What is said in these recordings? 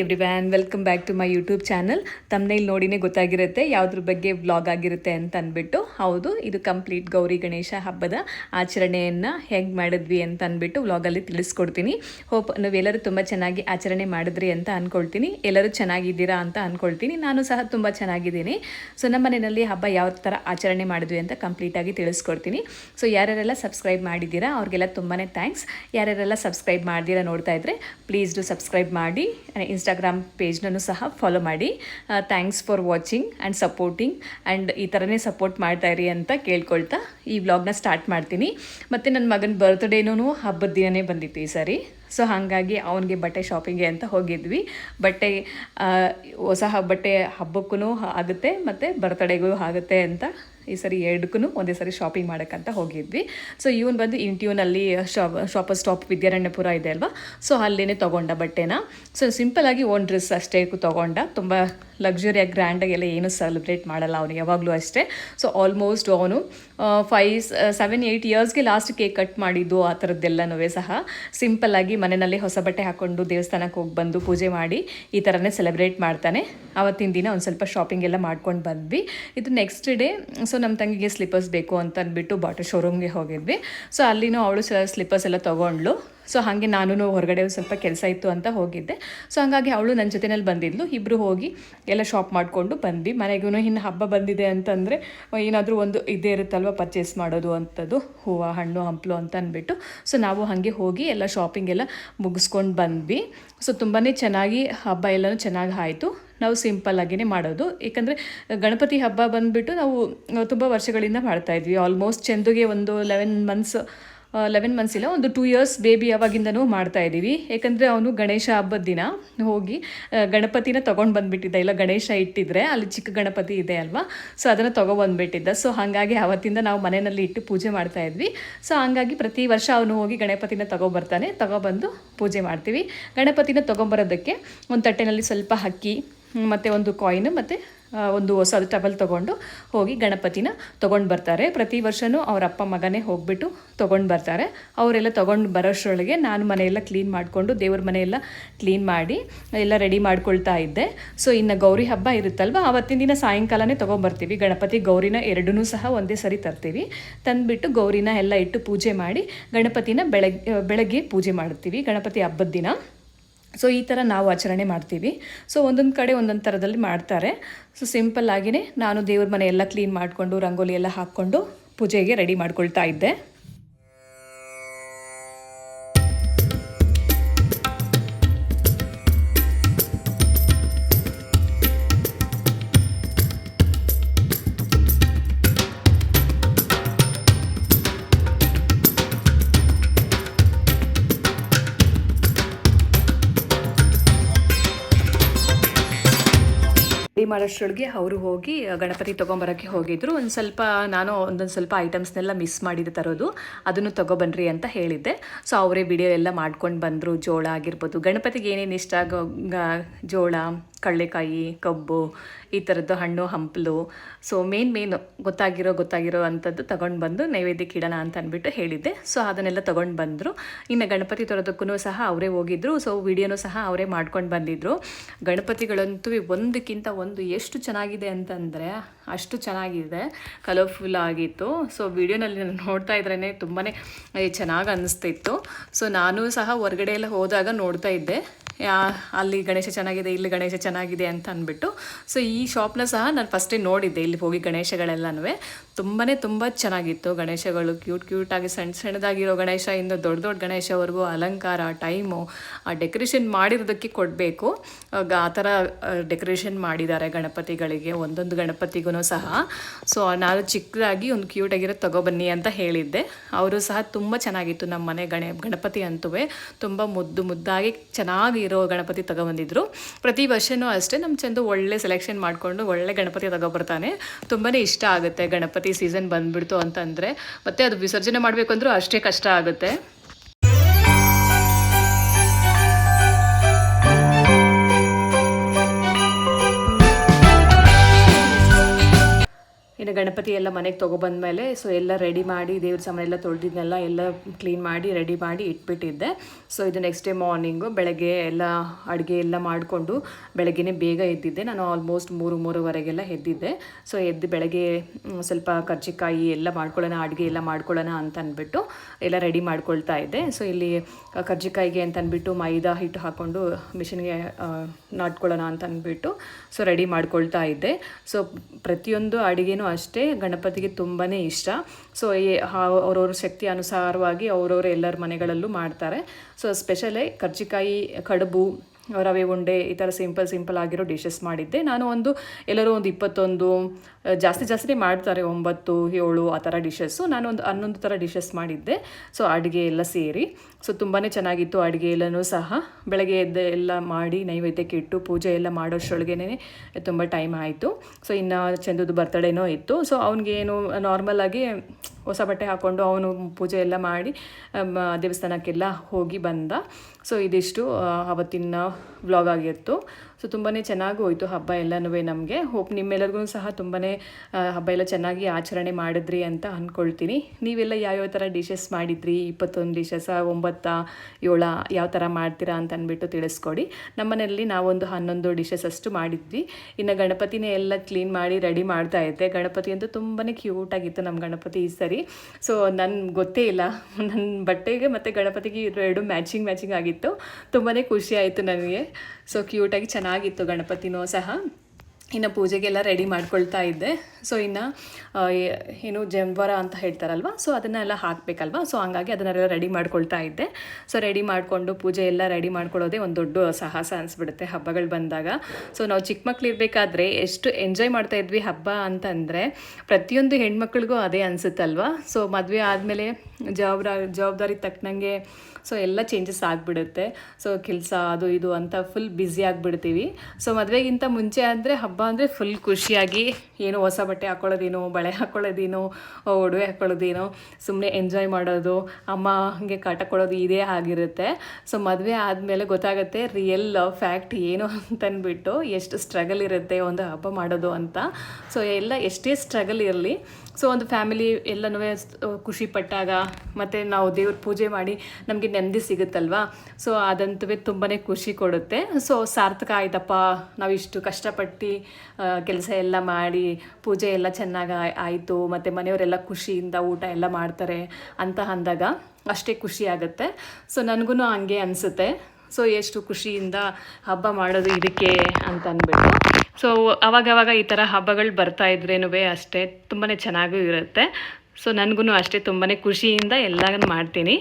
Everyone welcome back to my YouTube channel ತಮ್ಮನೇಲಿ ನೋಡಿನೇ ಗೊತ್ತಾಗಿರುತ್ತೆ, ಯಾವುದ್ರ ಬಗ್ಗೆ ವ್ಲಾಗ್ ಆಗಿರುತ್ತೆ ಅಂತ ಅಂದ್ಬಿಟ್ಟು. ಹೌದು, ಇದು ಕಂಪ್ಲೀಟ್ ಗೌರಿ ಗಣೇಶ ಹಬ್ಬದ ಆಚರಣೆಯನ್ನು ಹೆಂಗೆ ಮಾಡಿದ್ವಿ ಅಂತ ಅಂದ್ಬಿಟ್ಟು ವ್ಲಾಗಲ್ಲಿ ತಿಳಿಸ್ಕೊಡ್ತೀನಿ. ಹೋಪ್ ನೀವೆಲ್ಲರೂ ತುಂಬ ಚೆನ್ನಾಗಿ ಆಚರಣೆ ಮಾಡಿದ್ರಿ ಅಂತ ಅಂದ್ಕೊಳ್ತೀನಿ ಎಲ್ಲರೂ ಚೆನ್ನಾಗಿದ್ದೀರಾ ಅಂತ ಅಂದ್ಕೊಳ್ತೀನಿ ನಾನು ಸಹ ತುಂಬ ಚೆನ್ನಾಗಿದ್ದೀನಿ. ಸೊ ನಮ್ಮ ಮನೆಯಲ್ಲಿ ಹಬ್ಬ ಯಾವ ಥರ ಆಚರಣೆ ಮಾಡಿದ್ವಿ ಅಂತ ಕಂಪ್ಲೀಟಾಗಿ ತಿಳಿಸ್ಕೊಡ್ತೀನಿ. ಸೊ ಯಾರ್ಯಾರೆಲ್ಲ ಸಬ್ಸ್ಕ್ರೈಬ್ ಮಾಡಿದ್ದೀರಾ, ಅವ್ರಿಗೆಲ್ಲ ತುಂಬಾ ಥ್ಯಾಂಕ್ಸ್ ಯಾರ್ಯಾರೆಲ್ಲ ಸಬ್ಸ್ಕ್ರೈಬ್ ಮಾಡ್ದಿರಾ ನೋಡ್ತಾ ಇದ್ರೆ ಪ್ಲೀಸ್ ಡು ಸಬ್ಸ್ಕ್ರೈಬ್ ಮಾಡಿ. ಇನ್ಸ್ಟಾಗ್ರಾಮ್ ಪೇಜ್ನೂ ಸಹ ಫಾಲೋ ಮಾಡಿ. Thanks for watching and supporting and ಈ ಥರನೇ ಸಪೋರ್ಟ್ ಮಾಡ್ತಾ ಇರಿ ಅಂತ ಕೇಳ್ಕೊಳ್ತಾ ಈ ವ್ಲಾಗ್ನ ಸ್ಟಾರ್ಟ್ ಮಾಡ್ತೀನಿ. ಮತ್ತು ನನ್ನ ಮಗನ ಬರ್ತ್ಡೇನೂ ಹಬ್ಬದ ದಿನನೇ ಬಂದಿತ್ತು ಈ ಸಾರಿ. ಸೊ ಹಾಗಾಗಿ ಅವನಿಗೆ ಬಟ್ಟೆ ಶಾಪಿಂಗ್ಗೆ ಅಂತ ಹೋಗಿದ್ವಿ. ಬಟ್ಟೆ ಹೊಸ ಬಟ್ಟೆ ಹಬ್ಬಕ್ಕೂ ಆಗುತ್ತೆ, ಮತ್ತು ಬರ್ತ್ಡೇಗೂ ಆಗುತ್ತೆ ಅಂತ ಈ ಸರಿ ಎರಡಕ್ಕೂ ಒಂದೇ ಸರಿ ಶಾಪಿಂಗ್ ಮಾಡೋಕ್ಕಂತ ಹೋಗಿದ್ವಿ. ಸೊ ಇವನು ಬಂದು ಇಂಟ್ಯೂನಲ್ಲಿ ಶಾಪ್ ಶಾಪರ್ ಸ್ಟಾಪ್ ವಿದ್ಯಾರಣ್ಯಪುರ ಇದೆ ಅಲ್ವಾ? ಸೊ ಅಲ್ಲೇ ತೊಗೊಂಡ ಬಟ್ಟೆನ. ಸೊ ಆಗಿ ಓನ್ ಡ್ರೆಸ್ ಅಷ್ಟೇ ತೊಗೊಂಡ. ತುಂಬ ಲಕ್ಸುರಿಯಾಗಿ ಗ್ರ್ಯಾಂಡಾಗೆಲ್ಲ ಏನು ಸೆಲೆಬ್ರೇಟ್ ಮಾಡಲ್ಲ ಅವನು, ಯಾವಾಗಲೂ ಅಷ್ಟೇ. ಸೊ ಆಲ್ಮೋಸ್ಟ್ ಅವನು ಫೈವ್ ಸೆವೆನ್ ಏಯ್ಟ್ ಇಯರ್ಸ್ಗೆ ಲಾಸ್ಟ್ ಕೇಕ್ ಕಟ್ ಮಾಡಿದ್ದು ಆ ಥರದ್ದೆಲ್ಲನೂ ಸಹ. ಸಿಂಪಲ್ಲಾಗಿ ಮನೆಯಲ್ಲಿ ಹೊಸ ಬಟ್ಟೆ ಹಾಕ್ಕೊಂಡು ದೇವಸ್ಥಾನಕ್ಕೆ ಹೋಗಿ ಬಂದು ಪೂಜೆ ಮಾಡಿ ಈ ಥರನೇ ಸೆಲೆಬ್ರೇಟ್ ಮಾಡ್ತಾನೆ. ಆವತ್ತಿನ ದಿನ ಒಂದು ಸ್ವಲ್ಪ ಶಾಪಿಂಗ್ ಎಲ್ಲ ಮಾಡ್ಕೊಂಡು ಬಂದ್ವಿ. ಇದು ನೆಕ್ಸ್ಟ್ ಡೇ ಸೊ ನಮ್ಮ ತಂಗಿಗೆ ಸ್ಲಿಪ್ಪರ್ಸ್ ಬೇಕು ಅಂತ ಅಂದ್ಬಿಟ್ಟು ಬಾಟಲ್ ಶೋರೂಮ್ಗೆ ಹೋಗಿದ್ವಿ. ಸೊ ಅಲ್ಲಿನೂ ಅವಳು ಸ್ಲಿಪ್ಪರ್ಸ್ ಎಲ್ಲ ತೊಗೊಂಡ್ಲು ಸೊ ಹಾಗೆ ನಾನು ಹೊರಗಡೆ ಸ್ವಲ್ಪ ಕೆಲಸ ಇತ್ತು ಅಂತ ಹೋಗಿದ್ದೆ. ಸೊ ಹಾಗಾಗಿ ಅವಳು ನನ್ನ ಜೊತೆನಲ್ಲಿ ಬಂದಿದ್ಲು. ಇಬ್ಬರು ಹೋಗಿ ಎಲ್ಲ ಶಾಪ್ ಮಾಡಿಕೊಂಡು ಬಂದ್ವಿ. ಮನೆಗೂ ಇನ್ನು ಹಬ್ಬ ಬಂದಿದೆ ಅಂತಂದರೆ ಏನಾದರೂ ಒಂದು ಇದೇ ಇರುತ್ತಲ್ವ ಪರ್ಚೇಸ್ ಮಾಡೋದು ಅಂಥದ್ದು ಹೂವು, ಹಣ್ಣು, ಹಂಪಲು ಅಂತ ಅಂದ್ಬಿಟ್ಟು. ಸೊ ನಾವು ಹಾಗೆ ಹೋಗಿ ಎಲ್ಲ ಶಾಪಿಂಗ್ ಎಲ್ಲ ಮುಗಿಸ್ಕೊಂಡು ಬಂದ್ವಿ. ಸೊ ತುಂಬಾ ಚೆನ್ನಾಗಿ ಹಬ್ಬ ಎಲ್ಲನೂ ಚೆನ್ನಾಗಿ ಆಯಿತು. ನಾವು ಸಿಂಪಲ್ ಆಗಿನೇ ಮಾಡೋದು. ಏಕೆಂದರೆ, ಗಣಪತಿ ಹಬ್ಬ ಬಂದುಬಿಟ್ಟು ನಾವು ತುಂಬ ವರ್ಷಗಳಿಂದ ಮಾಡ್ತಾಯಿದ್ವಿ ಆಲ್ಮೋಸ್ಟ್ ಚಂದುಗೆ ಒಂದು ಲೆವೆನ್ ಮಂತ್ಸ್ ಲೆವೆನ್ ಮಂತ್ಸ್ ಇಲ್ಲ, ಒಂದು ಟೂ ಇಯರ್ಸ್ ಬೇಬಿ ಅವಾಗಿಂದನು ಮಾಡ್ತಾ ಇದ್ದೀವಿ ಯಾಕಂದರೆ ಅವನು ಗಣೇಶ ಹಬ್ಬದ ದಿನ. ಹೋಗಿ ಗಣಪತಿನ ತೊಗೊಂಡು ಬಂದುಬಿಟ್ಟಿದ್ದ. ಇಲ್ಲ, ಗಣೇಶ ಇಟ್ಟಿದ್ರೆ, ಅಲ್ಲಿ ಚಿಕ್ಕ ಗಣಪತಿ ಇದೆ ಅಲ್ವಾ? ಸೊ ಅದನ್ನು ತೊಗೊಬಂದುಬಿಟ್ಟಿದ್ದ. ಸೊ ಹಾಗಾಗಿ ಅವತ್ತಿಂದ ನಾವು ಮನೆಯಲ್ಲಿ ಇಟ್ಟು ಪೂಜೆ ಮಾಡ್ತಾ ಇದ್ವಿ. ಸೊ ಹಾಗಾಗಿ ಪ್ರತಿ ವರ್ಷ ಅವನು ಹೋಗಿ ಗಣಪತಿನ ತೊಗೊಬರ್ತಾನೆ. ತೊಗೊಬಂದು ಪೂಜೆ ಮಾಡ್ತೀವಿ. ಗಣಪತಿನ ತೊಗೊಂಬರೋದಕ್ಕೆ ಒಂದು ತಟ್ಟೆನಲ್ಲಿ ಸ್ವಲ್ಪ ಅಕ್ಕಿ ಮತ್ತು ಒಂದು ಕಾಯಿನ್ ಮತ್ತು ಒಂದು ಹೊಸ ಟಬಲ್ ತೊಗೊಂಡು ಹೋಗಿ ಗಣಪತಿನ ತೊಗೊಂಡು ಬರ್ತಾರೆ. ಪ್ರತಿ ವರ್ಷವೂ ಅವ್ರ ಅಪ್ಪ ಮಗನೇ ಹೋಗ್ಬಿಟ್ಟು ತೊಗೊಂಡು ಬರ್ತಾರೆ. ಅವರೆಲ್ಲ ತೊಗೊಂಡು ಬರೋಷ್ಟರೊಳಗೆ ನಾನು ಮನೆಯೆಲ್ಲ ಕ್ಲೀನ್ ಮಾಡಿಕೊಂಡು ದೇವ್ರ ಮನೆಯೆಲ್ಲ ಕ್ಲೀನ್ ಮಾಡಿ ಎಲ್ಲ ರೆಡಿ ಮಾಡ್ಕೊಳ್ತಾ ಇದ್ದೆ. ಸೊ ಇನ್ನು ಗೌರಿ ಹಬ್ಬ ಇರುತ್ತಲ್ವ? ಆವತ್ತಿನ ದಿನ ಸಾಯಂಕಾಲನೇ ತೊಗೊಂಬರ್ತೀವಿ ಗಣಪತಿ ಗೌರಿನ ಎರಡನ್ನೂ ಸಹ ಒಂದೇ ಸರಿ ತರ್ತೀವಿ. ತಂದುಬಿಟ್ಟು ಗೌರಿನ ಎಲ್ಲ ಇಟ್ಟು ಪೂಜೆ ಮಾಡಿ ಗಣಪತಿನ ಬೆಳಗ್ಗೆ ಬೆಳಗ್ಗೆ ಪೂಜೆ ಮಾಡ್ತೀವಿ. ಗಣಪತಿ ಹಬ್ಬದ ದಿನ. ಸೊ ಈ ಥರ ನಾವು ಆಚರಣೆ ಮಾಡ್ತೀವಿ. ಸೊ ಒಂದೊಂದು ಕಡೆ ಒಂದೊಂದು ಥರದಲ್ಲಿ ಮಾಡ್ತಾರೆ. ಸೊ ಸಿಂಪಲ್ ಆಗಿನೇ ನಾನು ದೇವ್ರ ಮನೆ ಎಲ್ಲ ಕ್ಲೀನ್ ಮಾಡಿಕೊಂಡು, ರಂಗೋಲಿ ಎಲ್ಲ ಹಾಕ್ಕೊಂಡು ಪೂಜೆಗೆ ರೆಡಿ ಮಾಡ್ಕೊಳ್ತಾ ಇದ್ದೆ. ರೆಡಿ ಮಾಡೋಷ್ಟರೊಳಗೆ ಅವರು ಹೋಗಿ ಗಣಪತಿ ತೊಗೊಂಬರೋಕ್ಕೆ ಹೋಗಿದ್ರು. ಒಂದು ಸ್ವಲ್ಪ ನಾನು ಒಂದೊಂದು ಸ್ವಲ್ಪ ಐಟಮ್ಸ್ನೆಲ್ಲ ಮಿಸ್ ಮಾಡಿದ್ದು ತರೋದು. ಅದನ್ನು ತೊಗೊಬನ್ರಿ ಅಂತ ಹೇಳಿದ್ದೆ. ಸೊ ಅವರೇ ವಿಡಿಯೋ ಎಲ್ಲ ಮಾಡ್ಕೊಂಡು ಬಂದರು. ಜೋಳ ಆಗಿರ್ಬೋದು, ಗಣಪತಿಗೆ ಏನೇನು ಇಷ್ಟ ಆಗೋ ಜೋಳ ಕಡಲೆಕಾಯಿ ಕಬ್ಬು, ಈ ಥರದ್ದು ಹಣ್ಣು, ಹಂಪಲು. ಸೊ ಮೇನ್ ಮೇನ್ ಗೊತ್ತಾಗಿರೋ ಗೊತ್ತಾಗಿರೋ ಅಂಥದ್ದು ತಗೊಂಡು ಬಂದು ನೈವೇದ್ಯಕ್ಕೆ ಇಡೋಣ ಅಂತ ಅಂದ್ಬಿಟ್ಟು ಹೇಳಿದ್ದೆ. ಸೊ ಅದನ್ನೆಲ್ಲ ತೊಗೊಂಡು ಬಂದರು. ಇನ್ನು ಗಣಪತಿ ತರೋದಕ್ಕೂ ಸಹ ಅವರೇ ಹೋಗಿದ್ರು. ಸೊ ವಿಡಿಯೋನೂ ಸಹ ಅವರೇ ಮಾಡ್ಕೊಂಡು ಬಂದಿದ್ರು. ಗಣಪತಿಗಳಂತೂ ಒಂದಕ್ಕಿಂತ ಒಂದು ಎಷ್ಟು ಚೆನ್ನಾಗಿದೆ ಅಂತಂದರೆ ಅಷ್ಟು ಚೆನ್ನಾಗಿದೆ. ಕಲರ್ಫುಲ್ ಆಗಿತ್ತು ಸೊ ವಿಡಿಯೋನಲ್ಲಿ ನೋಡ್ತಾ ಇದ್ರೇ ತುಂಬಾ ಚೆನ್ನಾಗಿ ಅನ್ನಿಸ್ತಿತ್ತು. ಸೊ ನಾನು ಸಹ ಹೊರಗಡೆ ಎಲ್ಲ ಹೋದಾಗ ನೋಡ್ತಾ ಇದ್ದೆ. ಯಾ- ಅಲ್ಲಿ ಗಣೇಶ ಚೆನ್ನಾಗಿದೆ, ಇಲ್ಲಿ ಗಣೇಶ ಚೆನ್ನಾಗಿದೆ ಅಂತ ಅಂದ್ಬಿಟ್ಟು ಸೊ ಈ ಶಾಪ್ನ ಸಹ ನಾನು ಫಸ್ಟೇ ನೋಡಿದ್ದೆ, ಇಲ್ಲಿ ಹೋಗಿ ಗಣೇಶಗಳೆಲ್ಲನೂ ತುಂಬಾ ತುಂಬ ಚೆನ್ನಾಗಿತ್ತು ಗಣೇಶಗಳು ಕ್ಯೂಟ್ ಕ್ಯೂಟಾಗಿ ಸಣ್ಣ ಸಣ್ಣದಾಗಿರೋ ಗಣೇಶ ಇಂದ ದೊಡ್ಡ ದೊಡ್ಡ ಗಣೇಶವರೆಗೂ ಅಲಂಕಾರ ಟೈಮು ಆ ಡೆಕೋರೇಷನ್ ಮಾಡಿರೋದಕ್ಕೆ ಕೊಡಬೇಕು. ಆ ಥರ ಡೆಕೋರೇಷನ್ ಮಾಡಿದ್ದಾರೆ ಗಣಪತಿಗಳಿಗೆ, ಒಂದೊಂದು ಗಣಪತಿಗೂ ಸಹ. ಸೊ ನಾನು ಚಿಕ್ಕದಾಗಿ ಒಂದು ಕ್ಯೂಟಾಗಿರೋ ತಗೊಬನ್ನಿ ಅಂತ ಹೇಳಿದ್ದೆ. ಅವರು ಸಹ ತುಂಬ ಚೆನ್ನಾಗಿತ್ತು ನಮ್ಮ ಮನೆ ಗಣೆ, ಗಣಪತಿ ಅಂತೂ ತುಂಬ ಮುದ್ದು ಮುದ್ದಾಗಿ ಚೆನ್ನಾಗಿರೋ ಗಣಪತಿ ತಗೊಬಂದಿದ್ರು. ಪ್ರತಿ ವರ್ಷನೂ ಅಷ್ಟೇ ನಮ್ಮ ಚಂದು ಒಳ್ಳೆ ಸೆಲೆಕ್ಷನ್ ಮಾಡಿಕೊಂಡು ಒಳ್ಳೆ ಗಣಪತಿ ತಗೊಬರ್ತಾನೆ. ತುಂಬಾ ಇಷ್ಟ ಆಗುತ್ತೆ ಗಣಪತಿ ಸೀಸನ್ ಬಂದ್ಬಿಡ್ತು ಅಂತಂದರೆ. ಮತ್ತು ಅದು ವಿಸರ್ಜನೆ ಮಾಡಬೇಕು ಅಷ್ಟೇ ಕಷ್ಟ ಆಗುತ್ತೆ. ಇನ್ನು ಗಣಪತಿ ಎಲ್ಲ ಮನೆಗೆ ತೊಗೊಬಂದ್ಮೇಲೆ ಸೊ ಎಲ್ಲ ರೆಡಿ ಮಾಡಿ, ದೇವ್ರ ಸಾಮಾನು ಎಲ್ಲ ತೊಳೆದಿದ್ನೆಲ್ಲ ಎಲ್ಲ ಕ್ಲೀನ್ ಮಾಡಿ ರೆಡಿ ಮಾಡಿ ಇಟ್ಬಿಟ್ಟಿದ್ದೆ. ಸೊ ಇದು ನೆಕ್ಸ್ಟ್ ಡೇ ಮಾರ್ನಿಂಗು ಬೆಳಗ್ಗೆ ಎಲ್ಲ ಅಡುಗೆ ಎಲ್ಲ ಮಾಡಿಕೊಂಡು ಬೆಳಗ್ಗೆ ಬೇಗ ಎದ್ದಿದ್ದೆ. ನಾನು ಆಲ್ಮೋಸ್ಟ್ ಮೂರು, ಮೂರುವರೆಗೆಲ್ಲ ಎದ್ದಿದ್ದೆ. ಸೊ ಎದ್ದು ಬೆಳಗ್ಗೆ ಸ್ವಲ್ಪ ಕರ್ಜಿಕಾಯಿ ಎಲ್ಲ ಮಾಡ್ಕೊಳ್ಳೋಣ, ಅಡುಗೆ ಎಲ್ಲ ಮಾಡ್ಕೊಳ್ಳೋಣ ಅಂತ ಅಂದ್ಬಿಟ್ಟು ಎಲ್ಲ ರೆಡಿ ಮಾಡ್ಕೊಳ್ತಾ ಇದ್ದೆ. ಸೊ ಇಲ್ಲಿ ಕರ್ಜಿಕಾಯಿಗೆ ಅಂತ ಅಂದ್ಬಿಟ್ಟು ಮೈದಾ ಹಿಟ್ಟು ಹಾಕ್ಕೊಂಡು ಮಿಷಿನ್ಗೆ ನಾಟ್ಕೊಳ್ಳೋಣ ಅಂತ ಅಂದ್ಬಿಟ್ಟು ಸೊ ರೆಡಿ ಮಾಡ್ಕೊಳ್ತಾ ಇದ್ದೆ. ಸೊ ಪ್ರತಿಯೊಂದು ಅಡುಗೆನೂ ಅಷ್ಟೇ ಗಣಪತಿಗೆ ತುಂಬಾ ಇಷ್ಟ. ಸೊ ಅವ್ರವ್ರ ಶಕ್ತಿ ಅನುಸಾರವಾಗಿ ಅವ್ರವ್ರ ಎಲ್ಲರ ಮನೆಗಳಲ್ಲೂ ಮಾಡ್ತಾರೆ. ಸೊ ಸ್ಪೆಷಲೇ ಕರ್ಜಿಕಾಯಿ, ಕಡುಬು, ರವೆ ಉಂಡೆ ಈ ಥರ ಸಿಂಪಲ್ ಸಿಂಪಲ್ ಆಗಿರೋ ಡಿಶಸ್ ಮಾಡಿದ್ದೆ. ನಾನು ಒಂದು ಎಲ್ಲರೂ ಒಂದು ಇಪ್ಪತ್ತೊಂದು ಜಾಸ್ತಿ ಜಾಸ್ತಿ ಮಾಡ್ತಾರೆ, ಒಂಬತ್ತು, ಏಳು ಆ ಥರ ಡಿಶಸ್ಸು ನಾನು ಒಂದು ಹನ್ನೊಂದು ಥರ ಡಿಶಸ್ ಮಾಡಿದ್ದೆ. ಸೊ ಅಡುಗೆ ಎಲ್ಲ ಸೇರಿ. ಸೊ ತುಂಬಾ ಚೆನ್ನಾಗಿತ್ತು ಅಡುಗೆ ಎಲ್ಲನೂ ಸಹ. ಬೆಳಗ್ಗೆ ಎದ್ದು ಎಲ್ಲ ಮಾಡಿ, ನೈವೇದ್ಯಕ್ಕೆ ಇಟ್ಟು, ಪೂಜೆ ಎಲ್ಲ ಮಾಡೋಷ್ಟರೊಳಗೇನೆ ತುಂಬ ಟೈಮ್ ಆಯಿತು. ಸೊ ಇನ್ನು ಚಂದದ್ದು ಬರ್ತಡೇನೋ ಇತ್ತು. ಸೊ ಅವ್ನಿಗೇನು ನಾರ್ಮಲಾಗಿ ಹೊಸ ಬಟ್ಟೆ ಹಾಕ್ಕೊಂಡು ಅವನು ಪೂಜೆ ಎಲ್ಲ ಮಾಡಿ ದೇವಸ್ಥಾನಕ್ಕೆಲ್ಲ ಹೋಗಿ ಬಂದ. ಸೊ ಇದಿಷ್ಟು ಅವತ್ತಿನ ವ್ಲಾಗ್ ಆಗಿತ್ತು. ಸೊ ತುಂಬಾ ಚೆನ್ನಾಗಿ ಹೋಯಿತು ಹಬ್ಬ ಎಲ್ಲನೂ ನಮಗೆ. ಹೋಪ್ ನಿಮ್ಮೆಲ್ಲರಿಗೂ ಸಹ ತುಂಬಾ ಹಬ್ಬ ಎಲ್ಲ ಚೆನ್ನಾಗಿ ಆಚರಣೆ ಮಾಡಿದ್ರಿ ಅಂತ ಅಂದ್ಕೊಳ್ತೀನಿ ನೀವೆಲ್ಲ ಯಾವ್ಯಾವ ಥರ ಡಿಶಸ್ ಮಾಡಿದ್ರಿ? ಇಪ್ಪತ್ತೊಂದು ಡಿಶಸ್ ಒಂಬತ್ತ, ಏಳ, ಯಾವ ಥರ ಮಾಡ್ತೀರಾ ಅಂತ ಅಂದ್ಬಿಟ್ಟು ತಿಳಿಸ್ಕೊಡಿ. ನಮ್ಮನೆಯಲ್ಲಿ ನಾವೊಂದು ಹನ್ನೊಂದು ಡಿಶಸ್ ಅಷ್ಟು ಮಾಡಿದ್ವಿ. ಇನ್ನು ಗಣಪತಿನೇ ಎಲ್ಲ ಕ್ಲೀನ್ ಮಾಡಿ ರೆಡಿ ಮಾಡ್ತಾ ಇದ್ದೆ. ಗಣಪತಿ ಅಂತೂ ತುಂಬಾ ಕ್ಯೂಟಾಗಿತ್ತು ನಮ್ಮ ಗಣಪತಿ ಈ ಸರಿ. ಸೊ ನನ್ಗೆ ಗೊತ್ತೇ ಇಲ್ಲ. ನನ್ನ ಬಟ್ಟೆಗೆ ಮತ್ತು ಗಣಪತಿಗೆ ಎರಡು ಮ್ಯಾಚಿಂಗ್ ಮ್ಯಾಚಿಂಗ್ ಆಗಿತ್ತು. ತುಂಬಾ ಖುಷಿ ಆಯಿತು ನನಗೆ. ಸೊ ಕ್ಯೂಟಾಗಿ ಚೆನ್ನಾಗಿತ್ತು, ಗಣಪತಿನೂ ಸಹ. ಇನ್ನು ಪೂಜೆಗೆಲ್ಲ ರೆಡಿ ಮಾಡ್ಕೊಳ್ತಾ ಇದ್ದೆ. ಸೊ ಇನ್ನು ಏನು ಜಂಬರ ಅಂತ ಹೇಳ್ತಾರಲ್ವ? ಸೊ ಅದನ್ನೆಲ್ಲ ಹಾಕಬೇಕಲ್ವ? ಸೊ ಹಂಗಾಗಿ ಅದನ್ನೆಲ್ಲ ರೆಡಿ ಮಾಡ್ಕೊಳ್ತಾ ಇದ್ದೆ. ಸೊ ರೆಡಿ ಮಾಡಿಕೊಂಡು ಪೂಜೆ ಎಲ್ಲ ರೆಡಿ ಮಾಡ್ಕೊಳ್ಳೋದೇ ಒಂದು ದೊಡ್ಡ ಸಾಹಸ ಅನಿಸ್ಬಿಡುತ್ತೆ ಹಬ್ಬಗಳು ಬಂದಾಗ. ಸೊ ನಾವು ಚಿಕ್ಕ ಮಕ್ಳು ಇರಬೇಕಾದ್ರೆ ಎಷ್ಟು ಎಂಜಾಯ್ ಮಾಡ್ತಾ ಇದ್ವಿ ಹಬ್ಬ ಅಂತಂದರೆ ಪ್ರತಿಯೊಂದು ಹೆಣ್ಮಕ್ಳಿಗೂ ಅದೇ ಅನಿಸುತ್ತಲ್ವ? ಸೊ ಮದುವೆ ಆದಮೇಲೆ ಜವಾಬ್ದಾರಿ ಜವಾಬ್ದಾರಿ ತಕ್ಕನಂಗೆ ಸೊ ಎಲ್ಲ ಚೇಂಜಸ್ ಆಗಿಬಿಡುತ್ತೆ. ಸೊ ಕೆಲಸ ಅದು ಇದು ಅಂತ ಫುಲ್ ಬ್ಯುಸಿ ಆಗಿಬಿಡ್ತೀವಿ. ಸೊ ಮದುವೆಗಿಂತ ಮುಂಚೆ ಅಂದರೆ ಹಬ್ಬ ಅಂದರೆ ಫುಲ್ ಖುಷಿಯಾಗಿ ಏನು ಹೊಸ ಬಟ್ಟೆ ಹಾಕ್ಕೊಳ್ಳೋದೇನೋ ಬಳೆ ಹಾಕ್ಕೊಳ್ಳೋದೇನೋ ಒಡವೆ ಹಾಕ್ಕೊಳ್ಳೋದೇನೋ ಸುಮ್ಮನೆ ಎಂಜಾಯ್ ಮಾಡೋದು, ಅಮ್ಮ ಹಾಗೆ ಕಾಟ ಕೊಡೋದು ಇದೇ ಆಗಿರುತ್ತೆ. ಸೊ ಮದುವೆ ಆದಮೇಲೆ ಗೊತ್ತಾಗುತ್ತೆ ರಿಯಲ್ ಫ್ಯಾಕ್ಟ್ ಏನು ಅಂತಂದ್ಬಿಟ್ಟು ಎಷ್ಟು ಸ್ಟ್ರಗಲ್ ಇರುತ್ತೆ ಒಂದು ಹಬ್ಬ ಮಾಡೋದು ಅಂತ. ಸೊ ಎಲ್ಲ ಎಷ್ಟೇ ಸ್ಟ್ರಗಲ್ ಇರಲಿ ಸೊ ಒಂದು ಫ್ಯಾಮಿಲಿ ಎಲ್ಲನೂ ಖುಷಿ ಪಟ್ಟಾಗ ಮತ್ತು ನಾವು ದೇವ್ರ ಪೂಜೆ ಮಾಡಿ ನಮಗೆ ನೆಮ್ಮದಿ ಸಿಗುತ್ತಲ್ವಾ? ಸೊ ಅದಂತೂ ತುಂಬಾ ಖುಷಿ ಕೊಡುತ್ತೆ. ಸೊ ಸಾರ್ಥಕ ಆಯ್ತಪ್ಪ. ನಾವು ಇಷ್ಟು ಕಷ್ಟಪಟ್ಟು ಕೆಲಸ ಎಲ್ಲ ಮಾಡಿ, ಪೂಜೆ ಎಲ್ಲ ಚೆನ್ನಾಗಿ ಆಯಿತು. ಮತ್ತು ಮನೆಯವರೆಲ್ಲ ಖುಷಿಯಿಂದ ಊಟ ಎಲ್ಲ ಮಾಡ್ತಾರೆ ಅಂತ ಅಂದಾಗ ಅಷ್ಟೇ ಖುಷಿ ಆಗುತ್ತೆ. ಸೊ ನನಗೂ ಹಂಗೆ ಅನಿಸುತ್ತೆ. ಸೊ ಎಷ್ಟು ಖುಷಿಯಿಂದ ಹಬ್ಬ ಮಾಡೋದು ಇದಕ್ಕೆ ಅಂತ ಅಂದ್ಬಿಟ್ಟು. ಸೊ ಅವಾಗವಾಗ ಈ ಥರ ಹಬ್ಬಗಳು ಬರ್ತಾ ಇದ್ರೇನು ಅಷ್ಟೇ. ತುಂಬಾ ಚೆನ್ನಾಗೂ ಇರುತ್ತೆ. ಸೊ ನನಗೂ ಅಷ್ಟೇ ತುಂಬಾ ಖುಷಿಯಿಂದ ಎಲ್ಲ ಮಾಡ್ತೀನಿ.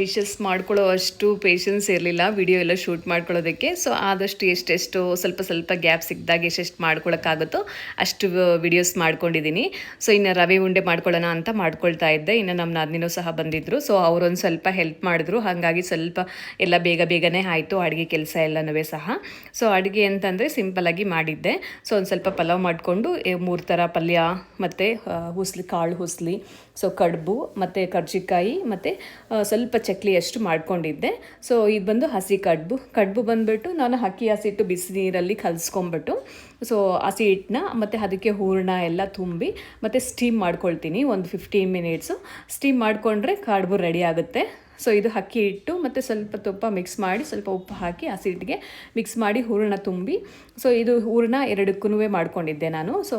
ಡಿಶಸ್ ಮಾಡ್ಕೊಳ್ಳೋ ಅಷ್ಟು ಪೇಷನ್ಸ್ ಇರಲಿಲ್ಲ. ವಿಡಿಯೋ ಎಲ್ಲ ಶೂಟ್ ಮಾಡ್ಕೊಳ್ಳೋದಕ್ಕೆ. ಸೊ ಆದಷ್ಟು ಎಷ್ಟೆಷ್ಟು ಸ್ವಲ್ಪ ಸ್ವಲ್ಪ ಗ್ಯಾಪ್ ಸಿಕ್ಕಿದಾಗ ಎಷ್ಟೆಷ್ಟು ಮಾಡ್ಕೊಳಕ್ಕಾಗುತ್ತೋ ಅಷ್ಟು ವಿಡಿಯೋಸ್ ಮಾಡ್ಕೊಂಡಿದ್ದೀನಿ. ಸೊ ಇನ್ನು ರವೆ ಉಂಡೆ ಮಾಡ್ಕೊಳ್ಳೋಣ ಅಂತ ಮಾಡ್ಕೊಳ್ತಾ ಇದ್ದೆ. ಇನ್ನು ನಮ್ಮ ನಾದಿನೂ ಸಹ ಬಂದಿದ್ದರು ಸೊ ಅವರೊಂದು ಸ್ವಲ್ಪ ಹೆಲ್ಪ್ ಮಾಡಿದ್ರು. ಹಾಗಾಗಿ ಸ್ವಲ್ಪ ಎಲ್ಲ ಬೇಗ ಬೇಗನೆ ಆಯಿತು. ಅಡುಗೆ ಕೆಲಸ ಎಲ್ಲನೂ ಸಹ. ಸೊ ಅಡುಗೆ ಅಂತಂದರೆ ಸಿಂಪಲಾಗಿ ಮಾಡಿದ್ದೆ. ಸೊ ಒಂದು ಸ್ವಲ್ಪ ಪಲಾವ್ ಮಾಡಿಕೊಂಡು ಮೂರು ಥರ ಪಲ್ಯ, ಮತ್ತು ಹುಸ್ಲಿ, ಕಾಳು ಹುಸ್ಲಿ ಸೊ ಕಡುಬು, ಮತ್ತು ಕರ್ಜಿಕಾಯಿ, ಮತ್ತು ಸ್ವಲ್ಪ ಚಕ್ಲಿಯಷ್ಟು ಮಾಡ್ಕೊಂಡಿದ್ದೆ. ಸೊ ಇದು ಬಂದು ಹಸಿ ಕಡ್ಬು. ಕಡ್ಬು ಬಂದುಬಿಟ್ಟು ನಾನು ಹಕ್ಕಿ ಹಸಿ ಹಿಟ್ಟು ಬಿಸಿ ನೀರಲ್ಲಿ ಕಲಿಸ್ಕೊಂಬಿಟ್ಟು ಸೊ ಹಸಿ ಹಿಟ್ಟನ್ನ ಮತ್ತು ಅದಕ್ಕೆ ಹೂರಣ ಎಲ್ಲ ತುಂಬಿ ಮತ್ತು ಸ್ಟೀಮ್ ಮಾಡ್ಕೊಳ್ತೀನಿ. ಒಂದು ಫಿಫ್ಟೀನ್ ಮಿನಿಟ್ಸು ಸ್ಟೀಮ್ ಮಾಡಿಕೊಂಡ್ರೆ ಕಡ್ಬು ರೆಡಿ ಆಗುತ್ತೆ. ಸೊ ಇದು ಅಕ್ಕಿ ಹಿಟ್ಟು ಮತ್ತು ಸ್ವಲ್ಪ ತುಪ್ಪ ಮಿಕ್ಸ್ ಮಾಡಿ ಸ್ವಲ್ಪ ಉಪ್ಪು ಹಾಕಿ ಹಿಟ್ಟಿಗೆ ಮಿಕ್ಸ್ ಮಾಡಿ ಹೂರಣ ತುಂಬಿ. ಸೊ ಇದು ಹೂರಣ ಎರಡಕ್ಕೂ ಮಾಡ್ಕೊಂಡಿದ್ದೆ ನಾನು. ಸೊ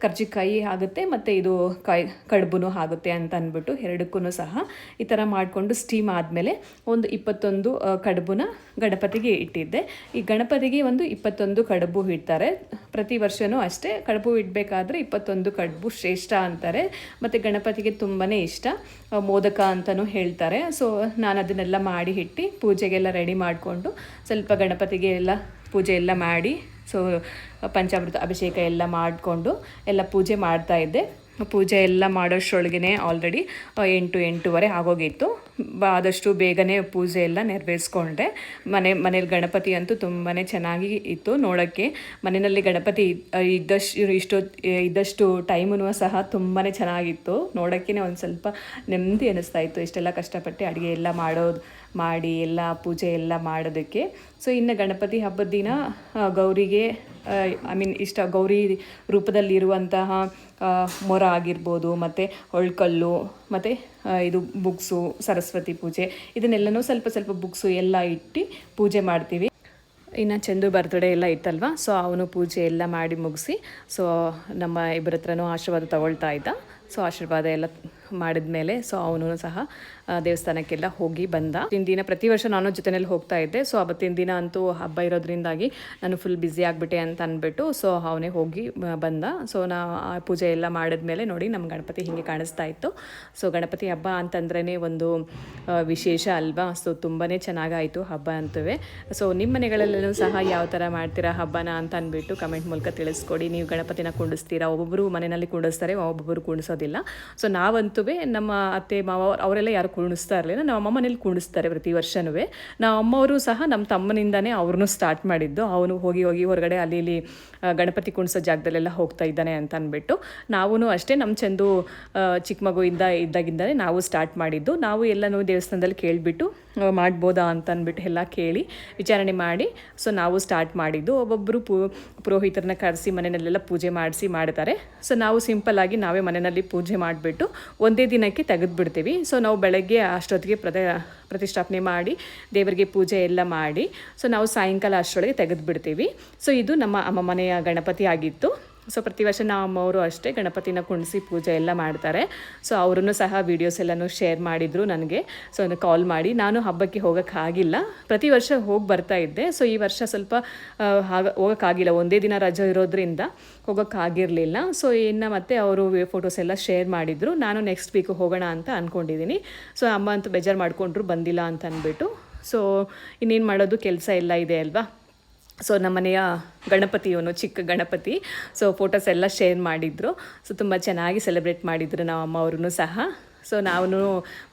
ಕರ್ಜಿಕಾಯಿ ಆಗುತ್ತೆ ಮತ್ತು ಇದು ಕಾಯಿ ಕಡುಬು ಆಗುತ್ತೆ ಅಂತ ಅಂದ್ಬಿಟ್ಟು ಎರಡಕ್ಕೂ ಸಹ ಈ ಥರ ಮಾಡಿಕೊಂಡು ಸ್ಟೀಮ್ ಆದಮೇಲೆ ಒಂದು ಇಪ್ಪತ್ತೊಂದು ಆ, ಕಡುಬುನ ಗಣಪತಿಗೆ ಇಟ್ಟಿದ್ದೆ. ಈ ಗಣಪತಿಗೆ ಒಂದು ಇಪ್ಪತ್ತೊಂದು ಕಡುಬು ಇಡ್ತಾರೆ. ಪ್ರತಿ ವರ್ಷವೂ ಅಷ್ಟೇ ಕಡುಬು ಇಡಬೇಕಾದ್ರೆ ಇಪ್ಪತ್ತೊಂದು ಕಡುಬು ಶ್ರೇಷ್ಠ ಅಂತಾರೆ. ಮತ್ತು ಗಣಪತಿಗೆ ತುಂಬಾ ಇಷ್ಟ. ಮೋದಕ ಅಂತಲೂ ಹೇಳ್ತಾರೆ. ಸೊ ನಾನು ಅದನ್ನೆಲ್ಲ ಮಾಡಿ ಇಟ್ಟು ಪೂಜೆಗೆಲ್ಲ ರೆಡಿ ಮಾಡಿಕೊಂಡು ಸ್ವಲ್ಪ ಗಣಪತಿಗೆ ಎಲ್ಲ ಪೂಜೆ ಎಲ್ಲ ಮಾಡಿ ಸೊ ಪಂಚಾಮೃತ ಅಭಿಷೇಕ ಎಲ್ಲ ಮಾಡಿಕೊಂಡು ಎಲ್ಲ ಪೂಜೆ ಮಾಡ್ತಾ ಇದ್ದೆ. ಪೂಜೆ ಎಲ್ಲ ಮಾಡೋಷ್ಟರೊಳಗೆ ಆಲ್ರೆಡಿ ಎಂಟು ಎಂಟೂವರೆ ಆಗೋಗಿತ್ತು ಆದಷ್ಟು ಬೇಗನೆ ಪೂಜೆ ಎಲ್ಲ ನೆರವೇರಿಸ್ಕೊಂಡೆ. ಮನೆ, ಮನೇಲಿ ಗಣಪತಿ ಅಂತೂ ತುಂಬಾ ಚೆನ್ನಾಗಿ ಇತ್ತು ನೋಡೋಕ್ಕೆ. ಮನೆಯಲ್ಲಿ ಗಣಪತಿ ಇದ್ದಷ್ಟು ಇಷ್ಟು, ಇದ್ದಷ್ಟು ಟೈಮೂ ಸಹ ತುಂಬಾ ಚೆನ್ನಾಗಿತ್ತು. ನೋಡೋಕ್ಕೆ ಒಂದು ಸ್ವಲ್ಪ ನೆಮ್ಮದಿ ಅನ್ನಿಸ್ತಾ ಇತ್ತು. ಇಷ್ಟೆಲ್ಲ ಕಷ್ಟಪಟ್ಟು ಅಡುಗೆ ಎಲ್ಲ ಮಾಡೋದು, ಮಾಡಿ ಎಲ್ಲ ಪೂಜೆ ಎಲ್ಲ ಮಾಡೋದಕ್ಕೆ. ಸೊ, ಇನ್ನು ಗಣಪತಿ ಹಬ್ಬದ ದಿನ ಗೌರಿಗೆ ಐ ಮೀನ್ ಇಷ್ಟ, ಗೌರಿ ರೂಪದಲ್ಲಿರುವಂತಹ ಮೊರ ಆಗಿರ್ಬೋದು, ಮತ್ತು ಹೊಳ್ಕಲ್ಲು, ಮತ್ತು ಇದು ಬುಕ್ಸು, ಸರಸ್ವತಿ ಪೂಜೆ, ಇದನ್ನೆಲ್ಲನೂ ಸ್ವಲ್ಪ ಸ್ವಲ್ಪ ಬುಕ್ಸು ಎಲ್ಲ ಇಟ್ಟು ಪೂಜೆ ಮಾಡ್ತೀವಿ. ಇನ್ನು ಚಂದು ಬರ್ತ್ಡೇ ಎಲ್ಲ ಇತ್ತಲ್ವ? ಸೊ ಅವನು ಪೂಜೆ ಎಲ್ಲ ಮಾಡಿ ಮುಗಿಸಿ ಸೊ ನಮ್ಮ ಇಬ್ಬರ ಹತ್ರನೂ ಆಶೀರ್ವಾದ ತಗೊಳ್ತಾ ಇದ್ದ. ಸೊ ಆಶೀರ್ವಾದ ಎಲ್ಲ ಮಾಡಿದ್ಮೇಲೆ ಸೊ ಅವನು ಸಹ ದೇವಸ್ಥಾನಕ್ಕೆಲ್ಲ ಹೋಗಿ ಬಂದ. ದಿನ ಪ್ರತಿ ವರ್ಷ ನಾನು ಜೊತೆಯಲ್ಲಿ ಹೋಗ್ತಾ ಇದ್ದೆ. ಸೊ ಅವತ್ತಿನ ದಿನ ಅಂತೂ ಹಬ್ಬ ಇರೋದ್ರಿಂದಾಗಿ ನಾನು ಫುಲ್ ಬ್ಯುಸಿ ಆಗಿಬಿಟ್ಟೆ ಅಂತ ಅಂದ್ಬಿಟ್ಟು ಸೊ ಅವನೇ ಹೋಗಿ ಬಂದ. ಸೊ ನಾ, ಆ, ಪೂಜೆ ಎಲ್ಲ ಮಾಡಿದ್ಮೇಲೆ ನೋಡಿ ನಮ್ಮ ಗಣಪತಿ ಹೀಗೆ ಕಾಣಿಸ್ತಾ ಇತ್ತು. ಸೊ ಗಣಪತಿ ಹಬ್ಬ ಅಂತಂದ್ರೇ ಒಂದು ವಿಶೇಷ ಅಲ್ವಾ? ಸೊ ತುಂಬಾ ಚೆನ್ನಾಗಾಯಿತು ಹಬ್ಬ ಅಂತುವೆ. ಸೊ ನಿಮ್ಮ ಮನೆಗಳಲ್ಲೂ ಸಹ ಯಾವ ಥರ ಮಾಡ್ತೀರಾ ಹಬ್ಬನ ಅಂತ ಅಂದ್ಬಿಟ್ಟು ಕಮೆಂಟ್ ಮೂಲಕ ತಿಳಿಸ್ಕೊಡಿ. ನೀವು ಗಣಪತಿನ ಕುಂಡಿಸ್ತೀರಾ? ಒಬ್ಬೊಬ್ಬರು ಮನೆಯಲ್ಲಿ ಕುಂಡಿಸ್ತಾರೆ ಒಬ್ಬೊಬ್ಬರು ಕುಂಡಿಸೋದಿಲ್ಲ. ಸೊ ನಾವಂತೂ ನಮ್ಮ ಅತ್ತೆ, ಮಾವ ಅವರೆಲ್ಲ ಯಾರು ಕುಣಿಸ್ತಾ ಇರಲಿಲ್ಲ. ನಮ್ಮ ಅಮ್ಮ ಮನೇಲಿ ಕುಣಿಸ್ತಾರೆ ಪ್ರತಿ ವರ್ಷನೂ. ನಮ್ಮ ಅಮ್ಮವರು ಸಹ ನಮ್ಮ ತಮ್ಮನಿಂದನೇ ಅವ್ರನ್ನೂ ಸ್ಟಾರ್ಟ್ ಮಾಡಿದ್ದು. ಅವನು ಹೋಗಿ ಹೋಗಿ ಹೊರಗಡೆ ಅಲ್ಲಿ ಇಲ್ಲಿ ಗಣಪತಿ ಕುಣಿಸೋ ಜಾಗದಲ್ಲೆಲ್ಲ ಹೋಗ್ತಾ ಇದ್ದಾನೆ ಅಂತ ಅಂದ್ಬಿಟ್ಟು ನಾವೂ ಅಷ್ಟೇ ನಮ್ಮ ಚೆಂದು ಚಿಕ್ಕ ಮಗುವಿಂದ ಇದ್ದಾಗಿಂದಲೇ ನಾವು ಸ್ಟಾರ್ಟ್ ಮಾಡಿದ್ದು. ನಾವು ಎಲ್ಲನೂ ದೇವಸ್ಥಾನದಲ್ಲಿ ಕೇಳಿಬಿಟ್ಟು ಮಾಡ್ಬೋದಾ ಅಂತ ಅಂದ್ಬಿಟ್ಟು ಎಲ್ಲ ಕೇಳಿ ವಿಚಾರಣೆ ಮಾಡಿ ಸೊ ನಾವು ಸ್ಟಾರ್ಟ್ ಮಾಡಿದ್ದು. ಒಬ್ಬೊಬ್ಬರು ಪು, ಪುರೋಹಿತರನ್ನ ಕರೆಸಿ ಮನೆಯಲ್ಲೆಲ್ಲ ಪೂಜೆ ಮಾಡಿಸಿ ಮಾಡ್ತಾರೆ. ಸೊ ನಾವು ಸಿಂಪಲ್ ಆಗಿ ನಾವೇ ಮನೆಯಲ್ಲಿ ಪೂಜೆ ಮಾಡಿಬಿಟ್ಟು ಒಂದೇ ದಿನಕ್ಕೆ ತೆಗೆದುಬಿಡ್ತೀವಿ. ಸೊ ನಾವು ಬೆಳಗ್ಗೆ ಅಷ್ಟೊತ್ತಿಗೆ ಪ್ರದ, ಪ್ರತಿಷ್ಠಾಪನೆ ಮಾಡಿ, ದೇವರಿಗೆ ಪೂಜೆ ಎಲ್ಲ ಮಾಡಿ ಸೊ ನಾವು ಸಾಯಂಕಾಲ ಅಷ್ಟರೊಳಗೆ ತೆಗೆದುಬಿಡ್ತೀವಿ. ಸೊ ಇದು ನಮ್ಮ ಅಮ್ಮ ಮನೆಯ ಗಣಪತಿ ಆಗಿತ್ತು. ಸೊ ಪ್ರತಿ ವರ್ಷ ನಮ್ಮ ಅಮ್ಮವರು ಅಷ್ಟೇ ಗಣಪತಿನ ಕುಣಿಸಿ ಪೂಜೆ ಎಲ್ಲ ಮಾಡ್ತಾರೆ. ಸೊ ಅವರನ್ನು ಸಹ ವೀಡಿಯೋಸ್ ಎಲ್ಲನೂ ಶೇರ್ ಮಾಡಿದರು ನನಗೆ. ಸೊ ಕಾಲ್ ಮಾಡಿ ನಾನು ಹಬ್ಬಕ್ಕೆ ಹೋಗೋಕ್ಕಾಗಿಲ್ಲ ಪ್ರತಿ ವರ್ಷ ಹೋಗಿ ಬರ್ತಾ ಇದ್ದೆ. ಸೊ ಈ ವರ್ಷ ಸ್ವಲ್ಪ ಹಾಗ ಹೋಗೋಕ್ಕಾಗಿಲ್ಲ ಒಂದೇ ದಿನ ರಜೆ ಇರೋದ್ರಿಂದ ಹೋಗೋಕ್ಕಾಗಿರಲಿಲ್ಲ ಸೊ ಇನ್ನು ಮತ್ತೆ ಅವರು ಫೋಟೋಸ್ ಎಲ್ಲ ಶೇರ್ ಮಾಡಿದರು. ನಾನು ನೆಕ್ಸ್ಟ್ ವೀಕ್ ಹೋಗೋಣ ಅಂತ ಅಂದ್ಕೊಂಡಿದ್ದೀನಿ ಸೊ ಅಮ್ಮ ಅಂತೂ ಬೇಜಾರು ಮಾಡಿಕೊಂಡ್ರು ಬಂದಿಲ್ಲ ಅಂತ ಅಂದ್ಬಿಟ್ಟು. ಸೊ ಇನ್ನೇನು ಮಾಡೋದು? ಕೆಲಸ ಎಲ್ಲ ಇದೆ ಅಲ್ವಾ? ಸೊ ನಮ್ಮನೆಯ ಗಣಪತಿ ಇವನು, ಚಿಕ್ಕ ಗಣಪತಿ. ಸೊ ಫೋಟೋಸ್ ಎಲ್ಲ ಶೇರ್ ಮಾಡಿದರು. ಸೊ ತುಂಬ ಚೆನ್ನಾಗಿ ಸೆಲೆಬ್ರೇಟ್ ಮಾಡಿದ್ರು ನಮ್ಮ ಅಮ್ಮವ್ರೂ ಸಹ. ಸೊ ನಾವು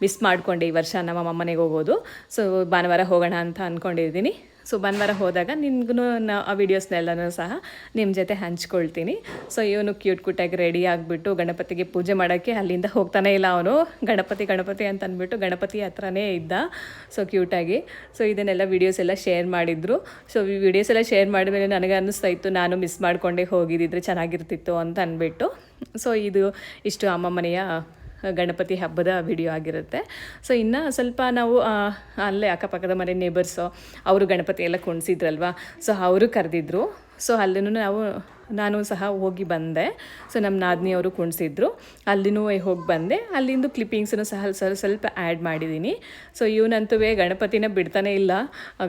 ಮಿಸ್ ಮಾಡಿಕೊಂಡೆ ಈ ವರ್ಷ ನಮ್ಮ ಅಮ್ಮನೆಗೆ ಹೋಗೋದು. ಸೊ ಭಾನುವಾರ ಹೋಗೋಣ ಅಂತ ಅಂದ್ಕೊಂಡಿದ್ದೀನಿ ಸೊ ಭಾನುವಾರ ಹೋದಾಗ ನಿನ್ಗೂ ನಾ ಆ ವೀಡಿಯೋಸ್ನೆಲ್ಲನೂ ಸಹ ನಿಮ್ಮ ಜೊತೆ ಹಂಚ್ಕೊಳ್ತೀನಿ. ಸೊ ಇವನು ಕ್ಯೂಟ್ ಕ್ಯೂಟಾಗಿ ರೆಡಿ ಆಗಿಬಿಟ್ಟು ಗಣಪತಿಗೆ ಪೂಜೆ ಮಾಡೋಕ್ಕೆ ಅಲ್ಲಿಂದ ಹೋಗ್ತಾನೆ ಇಲ್ಲ ಅವನು. ಗಣಪತಿ ಗಣಪತಿ ಅಂತ ಅಂದ್ಬಿಟ್ಟು ಗಣಪತಿ ಹತ್ರನೇ ಇದ್ದ. ಸೊ ಕ್ಯೂಟಾಗಿ ಸೊ ಇದನ್ನೆಲ್ಲ ವೀಡಿಯೋಸ್ ಎಲ್ಲ ಶೇರ್ ಮಾಡಿದ್ರು. ಸೊ ಈ ವಿಡಿಯೋಸ್ ಎಲ್ಲ ಶೇರ್ ಮಾಡಿದ್ಮೇಲೆ ನನಗೆ ಅನ್ನಿಸ್ತಾ ಇತ್ತು, ನಾನು ಮಿಸ್ ಮಾಡಿಕೊಂಡೇ ಹೋಗಿದ್ದಿದ್ರೆ ಚೆನ್ನಾಗಿರ್ತಿತ್ತು ಅಂತ ಅಂದ್ಬಿಟ್ಟು. ಸೊ ಇದು ಇಷ್ಟು ಅಮ್ಮ ಮನೆಯ ಗಣಪತಿ ಹಬ್ಬದ ವಿಡಿಯೋ ಆಗಿರುತ್ತೆ. ಸೊ ಇನ್ನು ಸ್ವಲ್ಪ ನಾವು ಅಲ್ಲೇ ಅಕ್ಕಪಕ್ಕದ ಮನೆ ನೇಬರ್ಸು ಅವರು ಗಣಪತಿ ಎಲ್ಲ ಕುಣಿಸಿದ್ರಲ್ವ? ಸೊ ಅವರು ಕರೆದಿದ್ರು. ಸೊ ಅಲ್ಲೂ ನಾವು ನಾನು ಸಹ ಹೋಗಿ ಬಂದೆ. ಸೊ ನಮ್ಮ ನಾದಿನಿಯವರು ಕುಣಿಸಿದ್ರು. ಅಲ್ಲಿನೂ ಹೋಗಿ ಬಂದೆ. ಅಲ್ಲಿಂದು ಕ್ಲಿಪ್ಪಿಂಗ್ಸನ್ನು ಸಹ ಸ್ವಲ್ಪ ಸ್ವಲ್ಪ ಆ್ಯಡ್ ಮಾಡಿದ್ದೀನಿ ಸೊ ಇವನಂತೂ ಗಣಪತಿನ ಬಿಡ್ತಾನೆ ಇಲ್ಲ.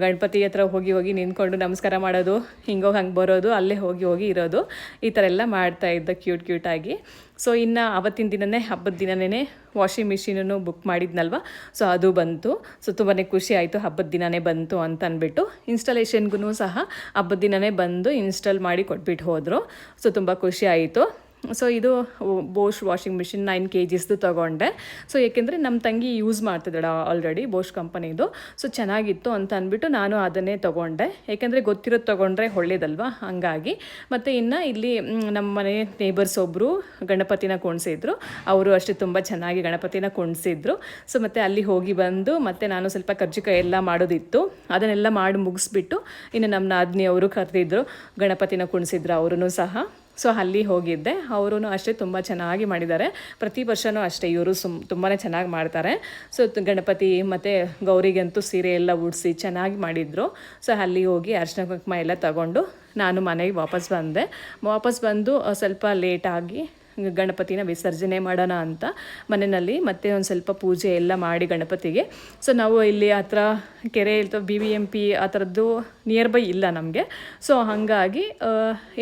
ಗಣಪತಿ ಹತ್ರ ಹೋಗಿ ಹೋಗಿ ನಿಂತ್ಕೊಂಡು ನಮಸ್ಕಾರ ಮಾಡೋದು ಹಿಂಗೋಗಿ ಹಂಗೆ ಬರೋದು, ಅಲ್ಲೇ ಹೋಗಿ ಹೋಗಿ ಇರೋದು, ಈ ಥರ ಎಲ್ಲ ಮಾಡ್ತಾ ಇದ್ದ ಕ್ಯೂಟ್ ಕ್ಯೂಟಾಗಿ ಸೊ ಇನ್ನು ಅವತ್ತಿನ ದಿನನೇ, ಹಬ್ಬದ ದಿನನೇ ವಾಷಿಂಗ್ ಮಿಷಿನನ್ನು ಬುಕ್ ಮಾಡಿದ್ನಲ್ವ? ಸೊ ಅದು ಬಂತು. ಸೊ ತುಂಬಾ ಖುಷಿ ಆಯಿತು. ಹಬ್ಬದ ದಿನವೇ ಬಂತು ಅಂತ ಅಂದ್ಬಿಟ್ಟು ಇನ್ಸ್ಟಾಲೇಷನ್ಗೂ ಸಹ ಹಬ್ಬದ ದಿನವೇ ಬಂದು ಇನ್ಸ್ಟಾಲ್ ಮಾಡಿ ಕೊಟ್ಬಿಟ್ಟು ಹೋದರು. ಸೊ ತುಂಬ ಖುಷಿ ಆಯಿತು. ಸೊ ಇದು Bosch washing machine nine K ಜಿಸ್ದು ತೊಗೊಂಡೆ. ಸೊ ಏಕೆಂದರೆ ನಮ್ಮ ತಂಗಿ ಯೂಸ್ ಮಾಡ್ತಿದ್ದಾಳೆ ಆಲ್ರೆಡಿ ಬೋಶ್ ಕಂಪನಿದು ಸೊ ಚೆನ್ನಾಗಿತ್ತು ಅಂತ ಅಂದ್ಬಿಟ್ಟು ನಾನು ಅದನ್ನೇ ತೊಗೊಂಡೆ. ಏಕೆಂದರೆ ಗೊತ್ತಿರೋದು ತೊಗೊಂಡ್ರೆ ಒಳ್ಳೇದಲ್ವಾ? ಹಾಗಾಗಿ. ಮತ್ತು ಇನ್ನು ಇಲ್ಲಿ ನಮ್ಮ ಮನೆ ನೇಬರ್ಸ್ ಒಬ್ಬರು ಗಣಪತಿನ ಕುಣಿಸಿದ್ರು. ಅವರು ಅಷ್ಟೇ ತುಂಬ ಚೆನ್ನಾಗಿ ಗಣಪತಿನ ಕುಣಿಸಿದ್ರು. ಸೊ ಮತ್ತು ಅಲ್ಲಿ ಹೋಗಿ ಬಂದು ಮತ್ತು ನಾನು ಸ್ವಲ್ಪ ಕರ್ಜಿಕಾಯಿ ಎಲ್ಲ ಮಾಡೋದಿತ್ತು. ಅದನ್ನೆಲ್ಲ ಮಾಡಿ ಮುಗಿಸ್ಬಿಟ್ಟು ಇನ್ನು ನಮ್ಮ ನಾದಿನಿ ಅವರು ಕರೆದಿದ್ರು. ಗಣಪತಿನ ಕುಣಿಸಿದ್ರು ಅವರು ಸಹ. ಸೊ ಅಲ್ಲಿ ಹೋಗಿದ್ದೆ. ಅವರು ಅಷ್ಟೇ ತುಂಬ ಚೆನ್ನಾಗಿ ಮಾಡಿದ್ದಾರೆ. ಪ್ರತಿ ವರ್ಷವೂ ಅಷ್ಟೇ ಇವರು ಸುಮ್ ತುಂಬಾ ಚೆನ್ನಾಗಿ ಮಾಡ್ತಾರೆ. ಸೊ ಗಣಪತಿ ಮತ್ತು ಗೌರಿಗಂತೂ ಸೀರೆ ಎಲ್ಲ ಉಡಿಸಿ ಚೆನ್ನಾಗಿ ಮಾಡಿದರು. ಸೊ ಅಲ್ಲಿ ಹೋಗಿ ಅರ್ಶಿನ ಕುಂಕುಮ ಎಲ್ಲ ತಗೊಂಡು ನಾನು ಮನೆಗೆ ವಾಪಸ್ ಬಂದೆ. ವಾಪಸ್ ಬಂದು ಸ್ವಲ್ಪ ಲೇಟಾಗಿ ಗಣಪತಿನ ವಿಸರ್ಜನೆ ಮಾಡೋಣ ಅಂತ ಮನೆಯಲ್ಲಿ ಮತ್ತೆ ಒಂದು ಸ್ವಲ್ಪ ಪೂಜೆ ಎಲ್ಲ ಮಾಡಿ ಗಣಪತಿಗೆ. ಸೊ ನಾವು ಇಲ್ಲಿ ಹತ್ರ ಕೆರೆ ಬಿ ವಿ ಎಂ ಪಿ ಆ ಥರದ್ದು ನಿಯರ್ ಬೈ ಇಲ್ಲ ನಮಗೆ. ಸೊ ಹಾಗಾಗಿ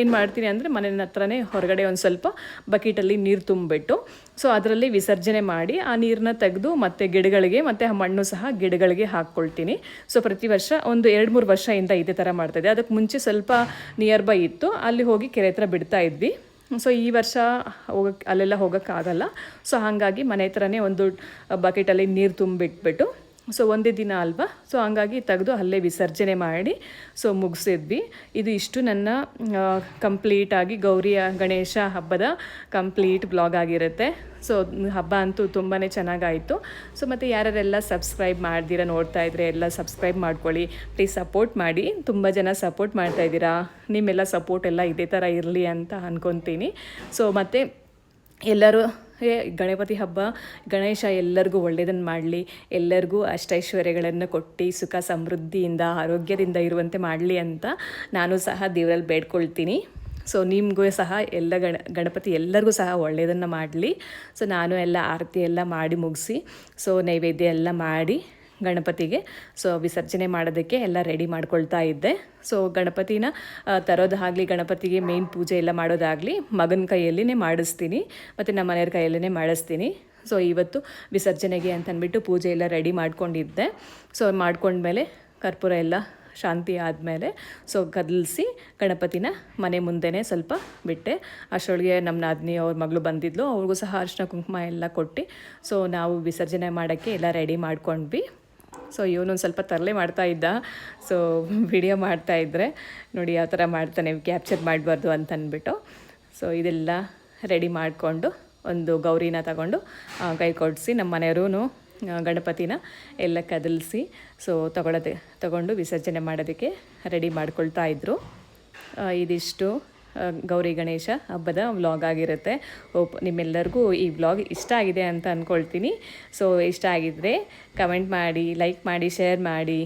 ಏನು ಮಾಡ್ತೀನಿ ಅಂದರೆ ಮನೆಯ ಹತ್ರನೇ ಹೊರಗಡೆ ಒಂದು ಸ್ವಲ್ಪ ಬಕೆಟಲ್ಲಿ ನೀರು ತುಂಬಿಬಿಟ್ಟು ಸೊ ಅದರಲ್ಲಿ ವಿಸರ್ಜನೆ ಮಾಡಿ ಆ ನೀರನ್ನ ತೆಗೆದು ಮತ್ತೆ ಗಿಡಗಳಿಗೆ ಮತ್ತು ಆ ಮಣ್ಣು ಸಹ ಗಿಡಗಳಿಗೆ ಹಾಕ್ಕೊಳ್ತೀನಿ ಸೊ ಪ್ರತಿ ವರ್ಷ ಒಂದು ಎರಡು ಮೂರು ವರ್ಷದಿಂದ ಇದೇ ಥರ ಮಾಡ್ತಾಯಿದ್ದೆ ಅದಕ್ಕೆ ಮುಂಚೆ ಸ್ವಲ್ಪ ನಿಯರ್ ಬೈ ಇತ್ತು. ಅಲ್ಲಿ ಹೋಗಿ ಕೆರೆ ಹತ್ರ ಬಿಡ್ತಾ ಇದ್ವಿ. ಸೊ ಈ ವರ್ಷ ಹೋಗಕ್ಕೆ ಅಲ್ಲೆಲ್ಲ ಹೋಗೋಕ್ಕಾಗಲ್ಲ. ಸೊ ಹಾಗಾಗಿ ಮನೆ ಹತ್ರನೇ ಒಂದು ಬಕೆಟಲ್ಲಿ ನೀರು ತುಂಬಿಟ್ಬಿಟ್ಟು ಸೊ ಒಂದೇ ದಿನ ಅಲ್ವಾ? ಸೊ ಹಂಗಾಗಿ ತೆಗೆದು ಅಲ್ಲೇ ವಿಸರ್ಜನೆ ಮಾಡಿ, ಸೊ ಮುಗಿಸಿದ್ವಿ. ಇದು ಇಷ್ಟು ನನ್ನ ಕಂಪ್ಲೀಟಾಗಿ ಗೌರಿಯ ಗಣೇಶ ಹಬ್ಬದ ಕಂಪ್ಲೀಟ್ ಬ್ಲಾಗ್ ಆಗಿರುತ್ತೆ. ಸೊ ಹಬ್ಬ ಅಂತೂ ತುಂಬಾ ಚೆನ್ನಾಗಾಯಿತು. ಸೊ ಮತ್ತು ಯಾರ್ಯಾರೆಲ್ಲ ಸಬ್ಸ್ಕ್ರೈಬ್ ಮಾಡ್ದಿರ ನೋಡ್ತಾ ಇದ್ರೆ ಎಲ್ಲ ಸಬ್ಸ್ಕ್ರೈಬ್ ಮಾಡ್ಕೊಳ್ಳಿ. ಪ್ಲೀಸ್ ಸಪೋರ್ಟ್ ಮಾಡಿ. ತುಂಬ ಜನ ಸಪೋರ್ಟ್ ಮಾಡ್ತಾ ಇದ್ದೀರಾ? ನಿಮ್ಮೆಲ್ಲ ಸಪೋರ್ಟ್ ಎಲ್ಲ ಇದೇ ಥರ ಇರಲಿ ಅಂತ ಅಂದ್ಕೊತೀನಿ ಸೊ ಮತ್ತು ಎಲ್ಲರೂ ಗಣಪತಿ ಹಬ್ಬ, ಗಣೇಶ ಎಲ್ಲರಿಗೂ ಒಳ್ಳೆಯದನ್ನು ಮಾಡಲಿ, ಎಲ್ಲರಿಗೂ ಅಷ್ಟೈಶ್ವರ್ಯಗಳನ್ನು ಕೊಟ್ಟು, ಸುಖ ಸಮೃದ್ಧಿಯಿಂದ, ಆರೋಗ್ಯದಿಂದ ಇರುವಂತೆ ಮಾಡಲಿ ಅಂತ ನಾನು ಸಹ ದೇವರಲ್ಲಿ ಬೇಡ್ಕೊಳ್ತೀನಿ. ಸೊ ನಿಮಗೂ ಸಹ ಎಲ್ಲ ಗಣ, ಗಣಪತಿ ಎಲ್ಲರಿಗೂ ಸಹ ಒಳ್ಳೆಯದನ್ನು ಮಾಡಲಿ. ಸೊ ನಾನು ಎಲ್ಲ ಆರತಿ ಎಲ್ಲ ಮಾಡಿ ಮುಗಿಸಿ ಸೊ ನೈವೇದ್ಯ ಎಲ್ಲ ಮಾಡಿ ಗಣಪತಿಗೆ. ಸೊ ವಿಸರ್ಜನೆ ಮಾಡೋದಕ್ಕೆ ಎಲ್ಲ ರೆಡಿ ಮಾಡ್ಕೊಳ್ತಾ ಇದ್ದೆ. ಸೊ ಗಣಪತಿನ ತರೋದಾಗಲಿ ಗಣಪತಿಗೆ ಮೇನ್ ಪೂಜೆ ಎಲ್ಲ ಮಾಡೋದಾಗಲಿ ಮಗನ ಕೈಯಲ್ಲಿನೇ ಮಾಡಿಸ್ತೀನಿ. ಮತ್ತು ನಮ್ಮ ಮನೆಯವ್ರ ಕೈಯಲ್ಲೇ ಮಾಡಿಸ್ತೀನಿ. ಸೊ ಇವತ್ತು ವಿಸರ್ಜನೆಗೆ ಅಂತಂದ್ಬಿಟ್ಟು ಪೂಜೆ ಎಲ್ಲ ರೆಡಿ ಮಾಡ್ಕೊಂಡಿದ್ದೆ. ಸೊ ಮಾಡ್ಕೊಂಡ್ಮೇಲೆ ಕರ್ಪೂರ ಎಲ್ಲ ಶಾಂತಿ ಆದಮೇಲೆ ಸೊ ಕದಲಿಸಿ ಗಣಪತಿನ ಮನೆ ಮುಂದೆನೇ ಸ್ವಲ್ಪ ಬಿಟ್ಟೆ. ಅಷ್ಟೊಳಗೆ ನಮ್ಮ ನಾದಿನಿ ಅವ್ರ ಮಗಳು ಬಂದಿದ್ಲು. ಅವ್ರಿಗೂ ಸಹ ಅರಿಶಿನ ಕುಂಕುಮ ಎಲ್ಲ ಕೊಟ್ಟು ಸೊ ನಾವು ವಿಸರ್ಜನೆ ಮಾಡೋಕ್ಕೆ ಎಲ್ಲ ರೆಡಿ ಮಾಡ್ಕೊಂಡ್ವಿ. ಸೊ ಇವನೊಂದು ಸ್ವಲ್ಪ ತರಲೆ ಮಾಡ್ತಾ ಇದ್ದ. ಸೊ ವಿಡಿಯೋ ಮಾಡ್ತಾ ಇದ್ದರೆ ನೋಡಿ ಯಾವ ಥರ ಮಾಡ್ತಾನೆ ಕ್ಯಾಪ್ಚರ್ ಮಾಡಬಾರ್ದು ಅಂತ ಅಂದ್ಬಿಟ್ಟು. ಸೊ ಇದೆಲ್ಲ ರೆಡಿ ಮಾಡಿಕೊಂಡು ಒಂದು ಗೌರಿನ ತಗೊಂಡು ಕೈ ಕೊಡಿಸಿ ನಮ್ಮ ಮನೆಯವರು ಗಣಪತಿನ ಎಲ್ಲ ಕದಲಿಸಿ, ಸೊ ತಗೊಳ್ಳೋದೆ ತಗೊಂಡು ವಿಸರ್ಜನೆ ಮಾಡೋದಕ್ಕೆ ರೆಡಿ ಮಾಡ್ಕೊಳ್ತಾ ಇದ್ದರು ಇದಿಷ್ಟು. ಗೌರಿ ಗಣೇಶ ಹಬ್ಬದ ವ್ಲಾಗ್ ಆಗಿರುತ್ತೆ. ಓಪ್ ನಿಮ್ಮೆಲ್ಲರಿಗೂ ಈ ವ್ಲಾಗ್ ಇಷ್ಟ ಆಗಿದೆ ಅಂತ ಅಂದ್ಕೊಳ್ತೀನಿ ಸೊ ಇಷ್ಟ ಆಗಿದ್ದರೆ ಕಮೆಂಟ್ ಮಾಡಿ ಲೈಕ್ ಮಾಡಿ ಶೇರ್ ಮಾಡಿ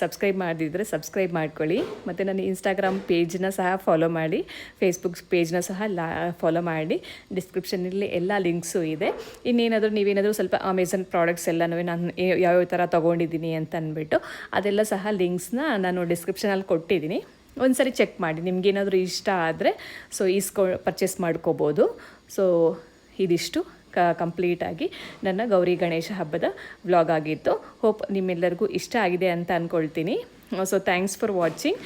ಸಬ್ಸ್ಕ್ರೈಬ್ ಮಾಡದಿದ್ದರೆ ಸಬ್ಸ್ಕ್ರೈಬ್ ಮಾಡ್ಕೊಳ್ಳಿ. ಮತ್ತು ನನ್ನ ಇನ್ಸ್ಟಾಗ್ರಾಮ್ ಪೇಜ್ನ ಸಹ ಫಾಲೋ ಮಾಡಿ ಫೇಸ್ಬುಕ್ ಪೇಜ್ನ ಸಹ ಲಾ ಫಾಲೋ ಮಾಡಿ. ಡಿಸ್ಕ್ರಿಪ್ಷನಲ್ಲಿ ಎಲ್ಲ ಲಿಂಕ್ಸು ಇದೆ. ಇನ್ನೇನಾದರೂ ನೀವೇನಾದರೂ ಸ್ವಲ್ಪ ಅಮೆಝಾನ್ ಪ್ರಾಡಕ್ಟ್ಸ್ ಎಲ್ಲನೂ ನಾನು ಯಾವ್ಯಾವ ಥರ ತೊಗೊಂಡಿದ್ದೀನಿ ಅಂತ ಅಂದ್ಬಿಟ್ಟು ಅದೆಲ್ಲ ಸಹ ಲಿಂಕ್ಸ್ನ ನಾನು ಡಿಸ್ಕ್ರಿಪ್ಷನಲ್ಲಿ ಕೊಟ್ಟಿದ್ದೀನಿ. ಒಂದ್ಸರಿ ಚೆಕ್ ಮಾಡಿ. ನಿಮ್ಗೇನಾದರೂ ಇಷ್ಟ ಆದರೆ ಸೊ ಈಸ್ಕೊ ಪರ್ಚೇಸ್ ಮಾಡ್ಕೋಬೋದು. ಸೊ ಇದಿಷ್ಟು ಕ ಕಂಪ್ಲೀಟಾಗಿ ನನ್ನ ಗೌರಿ ಗಣೇಶ ಹಬ್ಬದ ವ್ಲಾಗ್ ಆಗಿತ್ತು. ಹೋಪ್ ನಿಮ್ಮೆಲ್ಲರಿಗೂ ಇಷ್ಟ ಆಗಿದೆ ಅಂತ ಅಂದ್ಕೊಳ್ತೀನಿ ಸೊ ಥ್ಯಾಂಕ್ಸ್ ಫಾರ್ ವಾಚಿಂಗ್